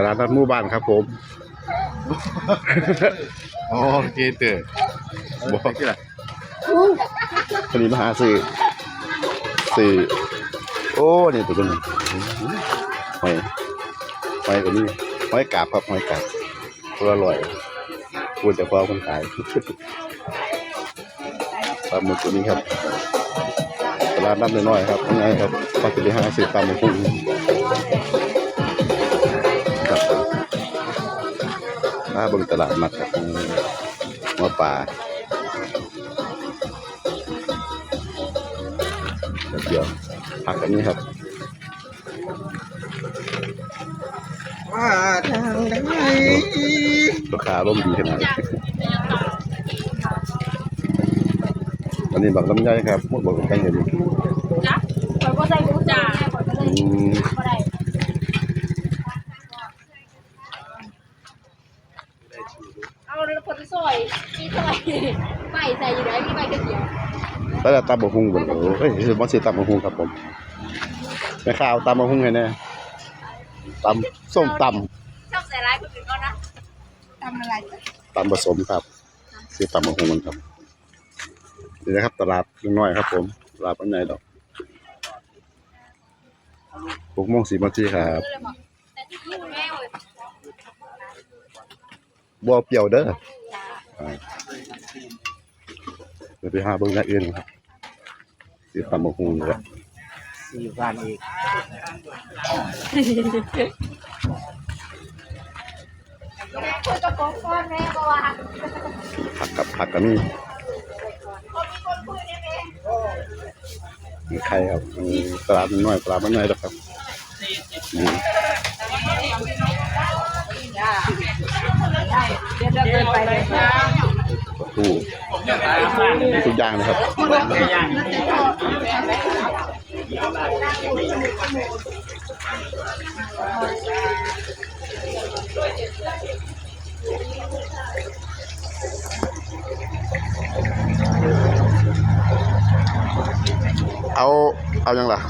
ตลาดนัดหมู่บ้านครับผม โอ้เจเตอร์บอกที่ไหนพอดีมาหาซื้อซื้อโอ้นี่ตัวนี้หอยหอยตัวนี้หอยกาบครับหอยกาบตัวอร่อยพูดแต่พอคนขายปลาหมึกตัวนี้ครับตลาดนัดน้อยๆครับยังไงครับปกติหาซื้อปลาหมึกพุ่งครัาเบิ่งตลาดนัดครับหัวปลาเดี๋ยวผักกันนี้ครับว่าทางไหนราคาร่มดีขนาดนี้อันนี้บักลำไยครับพวกบักลำไยอยู่จ้ะข่อยบ่ใส่กูจ้า อืม บ่ได้ เอาแล้ว คนซอยมีเท่าไหร่ใบใส่อยู่ไหนมีใบกระเทียมแล้วแต่ตำบักหุ่งบนโอ้เฮ้ยคือบ่ซื้อตำบักหุ่งครับผมแม่ค้าเอาตำบักหุ่งให้แน่ตำส้มตชอบใส่ร้ายคนอื่นก็นะทำอะไรำตำผสมครับซื้อตำบักหุ่งมันครับนี่นะครับตลาดน้อยๆครับ ผมตลาดปันใหญ่ดอกหกโมงสี่นาทีครับแต่ที่นี่แม่เว้ยบัวเปรี้ยวเด้ออ่า เดี๋ยวไปหาเบิ่งอย่างอื่นครับซื้อตำบักหุ่งเลยสี่วันอีกคุยกับผมก่อนแม่บ่ว่าผักกับผักก็มีมีไข่ครับอืมตลาดน้อยตลาดมันใหญ่ดอกครับอืมเดี๋ยวเดิน ถูกุกอย่างนะครับเอา เอายังล่ะ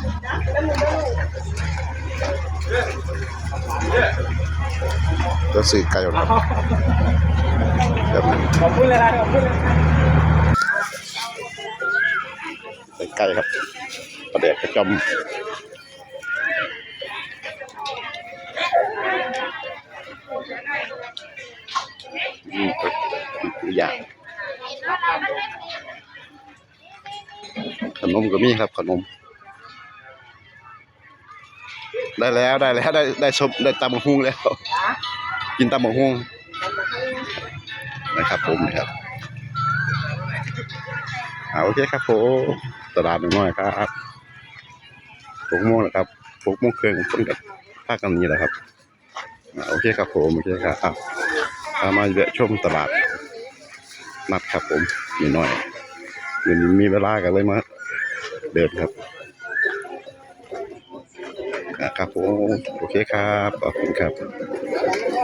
เดี๋ยวสื่อไก่ก่อนครับเดี๋ยวขอบคุณเลยนะขอบคุณเลยใส่ไก่ครับประเดกกระจอมอืมตัวอย่างขนมก็มีครับขนม ได้แล้วได้แล้วได้ได้ชมได้ตำบักหุ่งแล้ว กินตำบักหุ่งนะครับผมนะครับเอาโอเคครับผมตลาดน้อยครับหกโมงนะครับหกโมงครึ่งต้นกับภาคกันนี้แหละครับอ่าโอเคครับผมโอเคครับอะพามาแวะชมตลาดนัดครับผมนิดหน่อยเดี๋ยวนี้มีเวลากันเลยมาเดินครับ ครับผม โอเคครับ ขอบคุณครับ